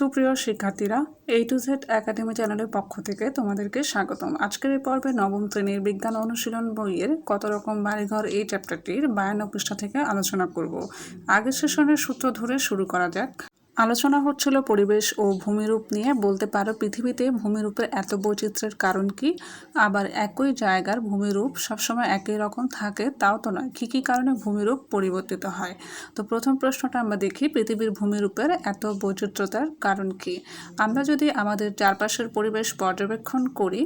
সুপ্রিয় শিক্ষার্থীরা এই টু জেড একাডেমি চ্যানেলের পক্ষ থেকে তোমাদেরকে স্বাগতম। আজকের এই পর্বে নবম শ্রেণির বিজ্ঞান অনুশীলন বইয়ের কত রকম বাড়িঘর এই চ্যাপ্টারটির বায়ান্ন পৃষ্ঠা থেকে আলোচনা করব। আগের সেশনের সূত্র ধরে শুরু করা যাক। আলোচনা হচ্ছিল পরিবেশ ও ভূমিরূপ নিয়ে। বলতে পারো পৃথিবীতে ভূমিরূপের এত বৈচিত্র্যের কারণ কি? আবার একই জায়গার ভূমিরূপ সবসময় একই রকম থাকে, তাও তো নয়। কী কী কারণে ভূমিরূপ পরিবর্তিত হয়? তো প্রথম প্রশ্নটা আমরা দেখি, পৃথিবীর ভূমিরূপের এত বৈচিত্র্যতার কারণ কি? আমরা যদি আমাদের চারপাশের পরিবেশ পর্যবেক্ষণ করি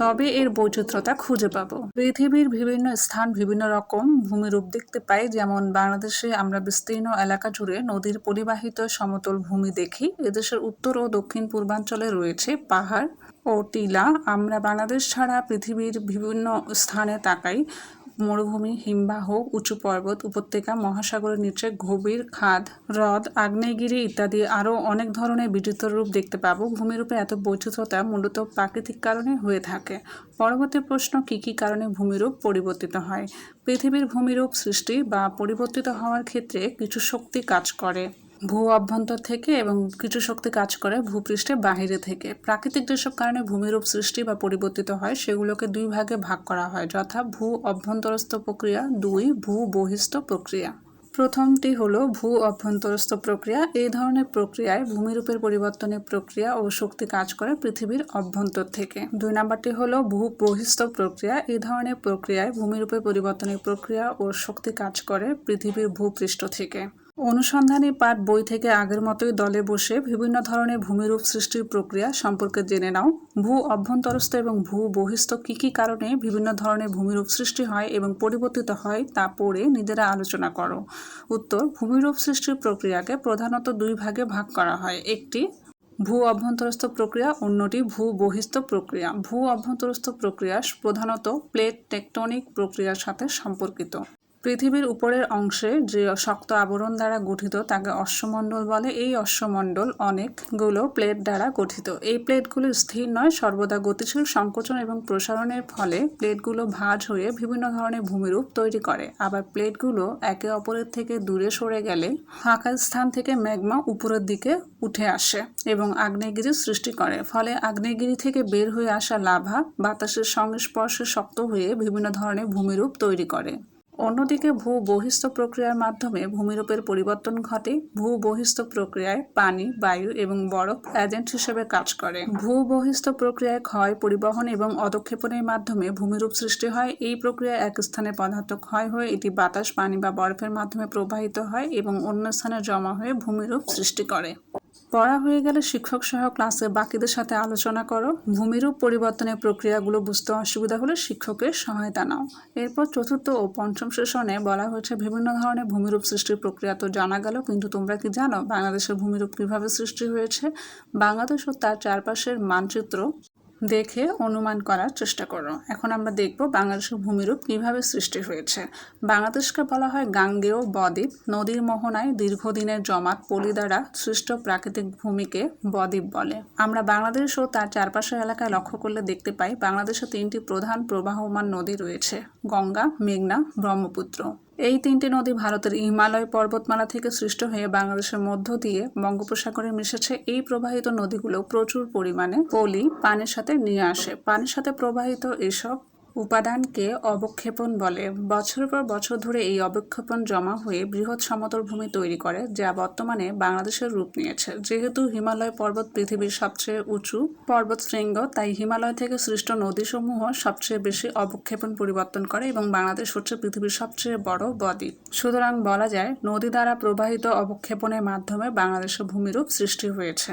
তবে এর বৈচিত্র্যতা খুঁজে পাব। পৃথিবীর বিভিন্ন স্থান বিভিন্ন রকম ভূমিরূপ দেখতে পাই, যেমন বাংলাদেশে আমরা বিস্তীর্ণ এলাকা জুড়ে নদীর পরিবাহিত সমতল ভূমি দেখি। এদেশের উত্তর ও দক্ষিণ পূর্বাঞ্চলে রয়েছে পাহাড় ও টিলা। আমরা বাংলাদেশ ছাড়া পৃথিবীর বিভিন্ন স্থানে তাকাই। মরুভূমি, হিমবাহ, উঁচু পর্বত, উপত্যকা, মহাসাগরের নিচে গভীর খাদ, হ্রদ, আগ্নেয়গিরি ইত্যাদি আরও অনেক ধরনের বিচিত্র রূপ দেখতে পাবো। ভূমিরূপে এত বৈচিত্রতা মূলত প্রাকৃতিক কারণে হয়ে থাকে। পরবর্তী প্রশ্ন, কী কী কারণে ভূমিরূপ পরিবর্তিত হয়? পৃথিবীর ভূমিরূপ সৃষ্টি বা পরিবর্তিত হওয়ার ক্ষেত্রে কিছু শক্তি কাজ করে। ভূ অভ্যন্তর থেকে এবং কিছু শক্তি কাজ করে ভূপৃষ্ঠে বাহিরে থেকে। প্রাকৃতিক যেসব কারণে ভূমিরূপ সৃষ্টি বা পরিবর্তিত হয়, সেগুলোকে দুই ভাগে ভাগ করা হয়, যথা ভূ অভ্যন্তরস্থ প্রক্রিয়া, দুই ভূ বহিস্থ প্রক্রিয়া। প্রথমটি হলো ভূ অভ্যন্তরস্থ প্রক্রিয়া। এই ধরনের প্রক্রিয়ায় ভূমিরূপের পরিবর্তনের প্রক্রিয়া ও শক্তি কাজ করে পৃথিবীর অভ্যন্তর থেকে। দুই নাম্বারটি হলো ভূ বহিস্থ প্রক্রিয়া। এই ধরনের প্রক্রিয়ায় ভূমিরূপের পরিবর্তনের প্রক্রিয়া ও শক্তি কাজ করে পৃথিবীর ভূপৃষ্ঠ থেকে। অনুসন্ধানী পাঠ বই থেকে আগের মতোই দলে বসে বিভিন্ন ধরনের ভূমিরূপ সৃষ্টির প্রক্রিয়া সম্পর্কে জেনে নাও। ভূ অভ্যন্তরস্থ এবং ভূ বহিস্থ কী কী কারণে বিভিন্ন ধরনের ভূমিরূপ সৃষ্টি হয় এবং পরিবর্তিত হয় তা পড়ে নিজেরা আলোচনা করো। উত্তর, ভূমিরূপ সৃষ্টির প্রক্রিয়াকে প্রধানত দুই ভাগে ভাগ করা হয়। একটি, ভূ অভ্যন্তরস্থ প্রক্রিয়া, অন্যটি ভূ বহিস্থ প্রক্রিয়া। ভূ অভ্যন্তরস্থ প্রক্রিয়া প্রধানত প্লেট টেকটনিক প্রক্রিয়ার সাথে সম্পর্কিত। পৃথিবীর উপরের অংশে যে শক্ত আবরণ দ্বারা গঠিত তাকে অশ্বমণ্ডল বলে। এই অশ্বমণ্ডল অনেকগুলো প্লেট দ্বারা গঠিত। এই প্লেটগুলো স্থির নয়, সর্বদা গতিশীল সংকোচন এবং প্রসারণের ফলে প্লেটগুলো ভাঁজ হয়ে বিভিন্ন ধরনের ভূমিরূপ তৈরি করে। আবার প্লেটগুলো একে অপরের থেকে দূরে সরে গেলে ফাঁকা স্থান থেকে ম্যাগমা উপরের দিকে উঠে আসে এবং আগ্নেয়গিরি সৃষ্টি করে। ফলে আগ্নেয়গিরি থেকে বের হয়ে আসা লাভা বাতাসের সংস্পর্শে শক্ত হয়ে বিভিন্ন ধরনের ভূমিরূপ তৈরি করে। অন্যদিকে ভূ বহিস্থ প্রক্রিয়ার মাধ্যমে ভূমিরূপের পরিবর্তন ঘটে। ভূ বহিস্থ প্রক্রিয়ায় পানি, বায়ু এবং বরফ এজেন্ট হিসেবে কাজ করে। ভূ বহিস্থ প্রক্রিয়ায় ক্ষয় পরিবহন এবং অদক্ষেপণের মাধ্যমে ভূমিরূপ সৃষ্টি হয়। এই প্রক্রিয়ায় এক স্থানে পদার্থ ক্ষয় হয়ে এটি বাতাস, পানি বা বরফের মাধ্যমে প্রবাহিত হয় এবং অন্য স্থানে জমা হয়ে ভূমিরূপ সৃষ্টি করে। পড়া হয়ে গেলে শিক্ষক সহ ক্লাসে বাকিদের সাথে আলোচনা করো। ভূমিরূপ পরিবর্তনের প্রক্রিয়াগুলো বুঝতে অসুবিধা হলে শিক্ষকের সহায়তা নাও। এরপর চতুর্থ ও পঞ্চম সেশনে বলা হয়েছে, বিভিন্ন ধরনের ভূমিরূপ সৃষ্টির প্রক্রিয়া তো জানা গেল, কিন্তু তোমরা কি জানো বাংলাদেশের ভূমিরূপ কীভাবে সৃষ্টি হয়েছে? বাংলাদেশ ও তার চারপাশের মানচিত্র দেখে অনুমান করার চেষ্টা করো। এখন আমরা দেখব বাংলাদেশের ভূমিরূপ কীভাবে সৃষ্টি হয়েছে। বাংলাদেশকে বলা হয় গাঙ্গেয় বদ্বীপ। নদীর মোহনায় দীর্ঘদিনের জমাট পলি দ্বারা সৃষ্ট প্রাকৃতিক ভূমিকে বদ্বীপ বলে। আমরা বাংলাদেশ ও তার চারপাশের এলাকায় লক্ষ্য করলে দেখতে পাই, বাংলাদেশে তিনটি প্রধান প্রবাহমান নদী রয়েছে। গঙ্গা, মেঘনা, ব্রহ্মপুত্র। এই তিনটি নদী ভারতের হিমালয় পর্বতমালা থেকে সৃষ্ট হয়ে বাংলাদেশের মধ্য দিয়ে বঙ্গোপসাগরে মিশেছে। এই প্রবাহিত নদীগুলো প্রচুর পরিমাণে পলি, পানির সাথে নিয়ে আসে। পানির সাথে প্রবাহিত এসব উপাদানকে অবক্ষেপণ বলে। বছরের পর বছর ধরে এই অবক্ষেপণ জমা হয়ে বৃহৎ সমতল ভূমি তৈরি করে, যা বর্তমানে বাংলাদেশের রূপ নিয়েছে। যেহেতু হিমালয় পর্বত পৃথিবীর সবচেয়ে উঁচু পর্বত শৃঙ্গ, তাই হিমালয় থেকে সৃষ্ট নদীসমূহ সবচেয়ে বেশি অবক্ষেপণ পরিবর্তন করে এবং বাংলাদেশ হচ্ছে পৃথিবীর সবচেয়ে বড় বদ্বীপ। সুতরাং বলা যায়, নদী দ্বারা প্রবাহিত অবক্ষেপণের মাধ্যমে বাংলাদেশের ভূমিরূপ সৃষ্টি হয়েছে।